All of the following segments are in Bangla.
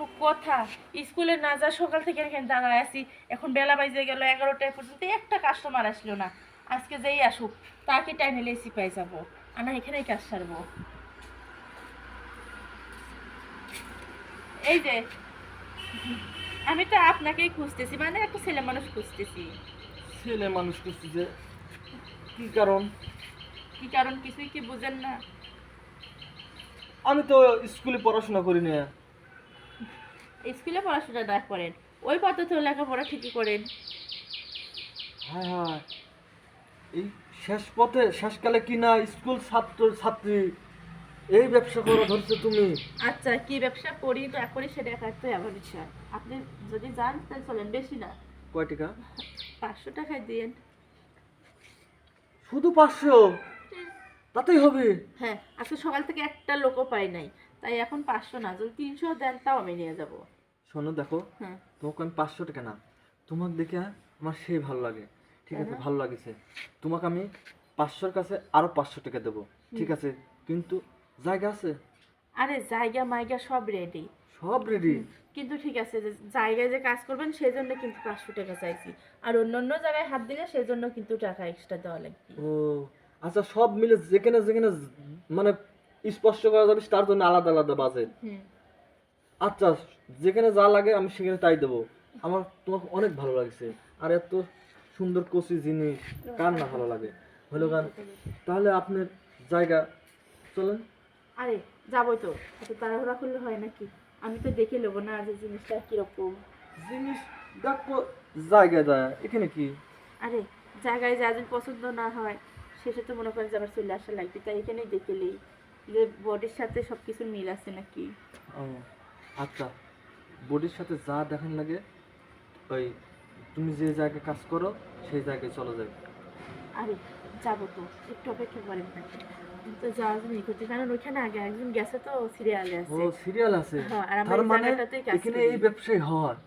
কোনো কথা। স্কুলে না যা সকাল থেকে এখানে দাঁড়ায় আছি। এখন বেলা বাজে গেল এগারোটায় পর্যন্ত একটা কাস্টমার আসলো না। আজকে যেই আসুক তাকে টাইমে লেসি পাই যাব। না এখানেই কাজ সারবো। এই যে আমি তো আপনাকেই খুঁজতেছি মানে একটা ছেলে মানুষ খুঁজতেছি। ছেলে মানুষ যে কি কারণ? কি কারণ কিছুই কি বুঝেন না। আমি তো স্কুলে পড়াশোনা করি না। স্কুলে পড়াশোনা না করেন ওই পদ্ধতি লেখাপড়া ঠিকই করেন। হ্যাঁ হ্যাঁ এই শেষ পথে শেষকালে কি না স্কুল ছাত্র ছাত্রী এই ব্যবসা করা ধরছো তুমি? আচ্ছা কি ব্যবসা করি তো করি সেটা একটা আমার বিষয়। আপনি যদি যান তাহলে চলেন বেশি না। কয় টাকা? পাঁচশো টাকায় দিয়েন। শুধু পাঁচশো? তাতেই হবে? হ্যাঁ আজকে সকাল থেকে একটা লোকও পাই নাই। তাই এখন পাঁচশো না যদি তিনশো দেন তাও আমি নিয়ে যাব। শোনো দেখো হ্যাঁ তোমাকে আমি পাঁচশো টাকা না তোমাকে দেখে আমার সেই ভালো লাগে ঠিক আছে? ভালো লাগেছে। তোমাকে আমি পাঁচশোর কাছে আরও পাঁচশো টাকা দেবো ঠিক আছে? কিন্তু জায়গা আছে? আরে জায়গা মাইগা সব রেডি সব রেডি কিন্তু ঠিক আছে যে জায়গায় যে কাজ করবেন সেই জন্য কিন্তু পাঁচশো টাকা চাইছি। আর অন্য অন্য জায়গায় হাত দিলে সেই জন্য কিন্তু টাকা এক্সট্রা দেওয়া লাগবে। ও আচ্ছা সব মিলে যেখানে যেখানে মানে স্পষ্ট করা যাবে তার জন্য আলাদা আলাদা বাজেট। আচ্ছা যেখানে যা লাগে আমি সেখানে তাই দেবো। আমার তোমাকে অনেক ভালো লাগছে। আর এত সুন্দর কচি জিনিস কার না ভালো লাগে? হলো গান। তাহলে আপনার জায়গা চলেন। আরে যাব তো। এত তাড়াহুড়া করলে হয় নাকি? আমি তো দেখে নেব না যে জিনিসটা কীরকম। জিনিস দেখো জায়গা যায়। এখানে কি? আরে জায়গায় যা যদি পছন্দ না হয় শেষে তো মনে করেন যে আবার চলে আসা লাগবে তাই এখানেই দেখে নেই। যে বডির সাথে সব কিছুর মিল আছে নাকি? ও, আচ্ছা। বডির সাথে যা দেখান লাগে ওই তুমি যে জায়গায় কাজ করো সেই জায়গায় চলে যাবে। আরে যাব তো। একটু অপেক্ষা করেন তো যাওয়ার জন্য ই করতে কারণ ওইখানে আগে একজন গেছে তো সিরিয়ালে ও সিরিয়াল আছে। হ্যাঁ, তার মানে এখানে এই ব্যবসায় হয়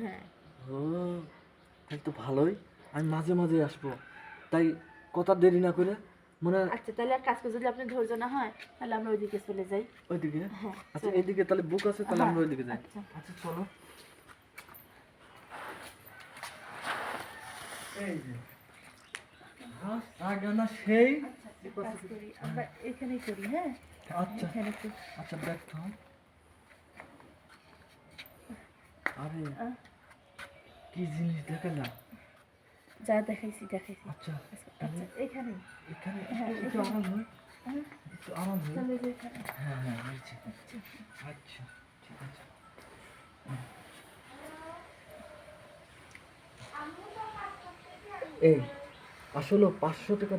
হ্যাঁ। ও তাহলে তো ভালোই। আমি মাঝে মাঝে আসব। তাই কথা দেরি না করে মানে আচ্ছা তাহলে আর কাজ করে যদি আপনার ধৈর্য না হয় তাহলে আমরা ওইদিকে চলে যাই। ওইদিকে? হ্যাঁ আচ্ছা এইদিকে তাহলে বুক আছে তাহলে আমরা ওইদিকে যাই। আচ্ছা। আচ্ছা চলো। এই যে ঘাস আগানা সেই। আমরা এখানেই করি হ্যাঁ? আচ্ছা। আচ্ছা দেখো আরে কি জিনিস দেখালাম যা দেখাইছি দেখাইছি। আচ্ছা আচ্ছা এখানে এখানে হ্যাঁ, একটু- একটু আরাম হয়। একটু আরাম হয়। এখানে। হ্যাঁ হ্যাঁ আচ্ছা ঠিক আছে। এই আসলে পাঁচশো টাকা